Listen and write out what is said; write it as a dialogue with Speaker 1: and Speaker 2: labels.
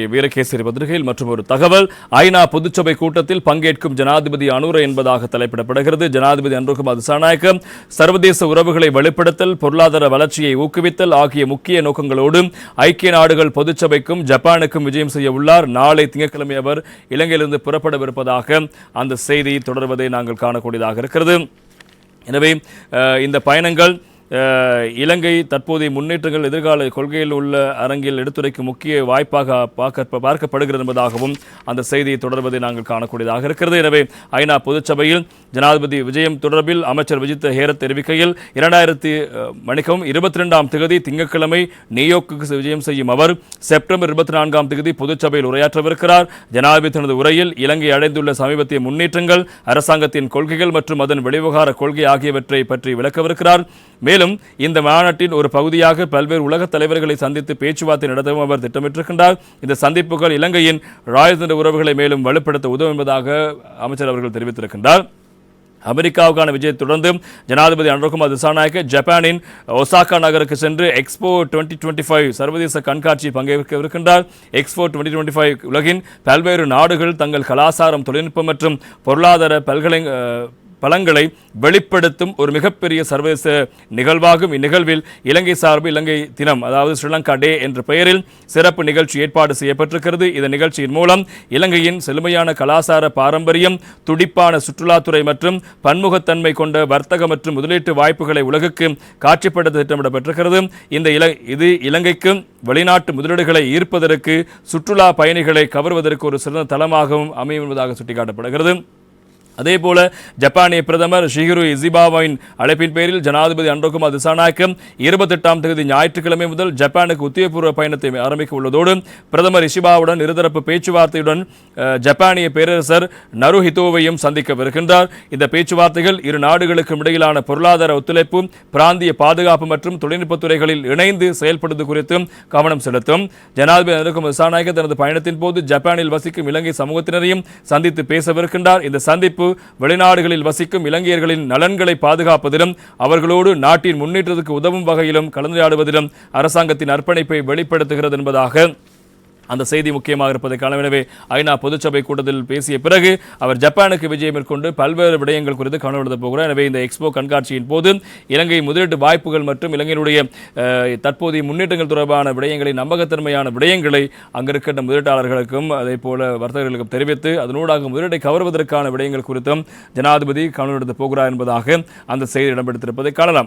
Speaker 1: வீரகேசரி பத்திரிகையில் மற்றும் ஒரு தகவல். ஐநா பொதுச்சபை கூட்டத்தில் பங்கேற்கும் ஜனாதிபதி அனுர என்பதாக தலைப்பிடப்படுகிறது. ஜனாதிபதி அன்ருகுமார் திசாநாயக்கம் சர்வதேச உறவுகளை வலுப்படுத்தல் பொருளாதார வளர்ச்சியை ஊக்குவித்தல் ஆகிய முக்கிய நோக்கங்களோடு ஐக்கிய நாடுகள் பொதுச்சபைக்கும் ஜப்பானுக்கும் விஜயம் செய்ய உள்ளார். நாளை திங்கட்கிழமை அவர் இலங்கையிலிருந்து புறப்படவிருப்பதாக அந்த செய்தி தொடர்வதை நாங்கள் காணக்கூடியதாக இருக்கிறது. எனவே இந்த பயணங்கள் இலங்கை தற்போதைய முன்னேற்றங்கள் எதிர்கால கொள்கையில் உள்ள அரங்கில் எடுத்துரைக்கும் முக்கிய வாய்ப்பாக பார்க்க பார்க்கப்படுகிறது என்பதாகவும் அந்த செய்தியை தொடர்வதை நாங்கள் காணக்கூடியதாக இருக்கிறது. எனவே ஐநா பொதுச்சபையில் ஜனாதிபதி விஜயம் தொடர்பில் அமைச்சர் விஜித் ஹேரத் தெரிவிக்கையில் இரண்டாயிரத்தி மணிக்கவும் இருபத்தி ரெண்டாம் தேதி திங்கட்கிழமை நியூயோர்க்கு விஜயம் செய்யும் அவர் செப்டம்பர் இருபத்தி நான்காம் தேதி பொதுச்சபையில் உரையாற்றவிருக்கிறார். ஜனாதிபதி தனது உரையில் இலங்கை அடைந்துள்ள சமீபத்திய முன்னேற்றங்கள் அரசாங்கத்தின் கொள்கைகள் மற்றும் அதன் வெளிவகார கொள்கை ஆகியவற்றை பற்றி விளக்கவிருக்கிறார். மேலும் இந்த மாநாட்டின் ஒரு பகுதியாக பல்வேறு உலகத் தலைவர்களை சந்தித்து பேச்சுவார்த்தை நடத்தவும் அவர் திட்டமிட்டிருக்கின்றார். இந்த சந்திப்புகள் இலங்கையின் ராஜதந்திர உறவுகளை மேலும் வலுப்படுத்த உதவும் என்பதாக அமைச்சர் அவர்கள் தெரிவித்திருக்கின்றார். அமெரிக்காவுக்கான விஜயத்தை தொடர்ந்து ஜனாதிபதி அனுரகுமார் திசாநாயக்க ஜப்பானின் ஒசாகா நகருக்கு சென்று எக்ஸ்போ 2025 சர்வதேச கண்காட்சியில் பங்கேற்கவிருக்கின்றார் எக்ஸ்போ 2025 உலகின் பல்வேறு நாடுகள் தங்கள் கலாச்சாரம் தொழில்நுட்பம் மற்றும் பொருளாதார பல்கலை பலங்களை வெளிப்படுத்தும் ஒரு மிகப்பெரிய சர்வதேச நிகழ்வாகும். இந்நிகழ்வில் இலங்கை சார்பு இலங்கை தினம் அதாவது ஸ்ரீலங்கா டே என்ற பெயரில் சிறப்பு நிகழ்ச்சி ஏற்பாடு செய்யப்பட்டிருக்கிறது. இந்த நிகழ்ச்சியின் மூலம் இலங்கையின் செழுமையான கலாசார பாரம்பரியம் துடிப்பான சுற்றுலாத்துறை மற்றும் பன்முகத்தன்மை கொண்ட வர்த்தக மற்றும் முதலீட்டு வாய்ப்புகளை உலகுக்கு காட்சிப்படுத்த திட்டமிடப்பட்டிருக்கிறது. இந்த இல இது இலங்கைக்கு வெளிநாட்டு முதலீடுகளை ஈர்ப்பதற்கு சுற்றுலா பயணிகளை கவர்வதற்கு ஒரு சிறந்த தளமாகவும் அமையும் என்பதாக சுட்டிக்காட்டப்படுகிறது. அதே போல ஜப்பானிய பிரதமர் ஷிஹிரு இசிபாவாவின் அழைப்பின் பேரில் ஜனாதிபதி அன்ரோகுமார் திசாநாயக்கம் இருபத்தெட்டாம் தேதி ஞாயிற்றுக்கிழமை முதல் ஜப்பானுக்கு உத்தியோகபூர்வ பயணத்தை ஆரம்பிக்க உள்ளதோடு பிரதமர் இஷிபாவுடன் இருதரப்பு பேச்சுவார்த்தையுடன் ஜப்பானிய பேரரசர் நருஹிதோவையும் சந்திக்கவிருக்கின்றார் இந்த பேச்சுவார்த்தைகள் இரு நாடுகளுக்கும் இடையிலான பொருளாதார ஒத்துழைப்பு பிராந்திய பாதுகாப்பு மற்றும் தொழில்நுட்பத் துறைகளில் இணைந்து செயல்படுவது குறித்தும் கவனம் செலுத்தும். ஜனாதிபதி அனுகுமார் திசாநாயக்க தனது பயணத்தின் போது ஜப்பானில் வசிக்கும் இலங்கை சமூகத்தினரையும் சந்தித்து பேசவிருக்கின்றார். இந்த சந்திப்பு வெளிநாடுகளில் வசிக்கும் இலங்கையர்களின் நலன்களை பாதுகாப்பதிலும் அவர்களோடு நாட்டின் முன்னேற்றத்துக்கு உதவும் வகையிலும் கலந்துரையாடுவதிலும் அரசாங்கத்தின் அர்ப்பணிப்பை வெளிப்படுத்துகிறது என்பதாக அந்த செய்தி முக்கியமாக இருப்பதை காண எனவே ஐநா பொதுச்சபை கூட்டத்தில் பேசிய பிறகு அவர் ஜப்பானுக்கு விஜயம் மேற்கொண்டு பல்வேறு விடயங்கள் குறித்து கவனம் எழுத போகிறார். எனவே இந்த எக்ஸ்போ கண்காட்சியின் போது இலங்கை முதலீட்டு வாய்ப்புகள் மற்றும் இலங்கையினுடைய தற்போதைய முன்னேற்றங்கள் தொடர்பான விடயங்களை நம்பகத்தன்மையான விடயங்களை அங்கிருக்கின்ற முதலீட்டாளர்களுக்கும் அதே போல வர்த்தகர்களுக்கும் தெரிவித்து அதனூடாக முதலீட்டை கவர்வதற்கான விடயங்கள் குறித்தும் ஜனாதிபதி கவனம் எடுத்து போகிறார் என்பதாக அந்த செய்தி இடம்பெடுத்திருப்பதை காணலாம்.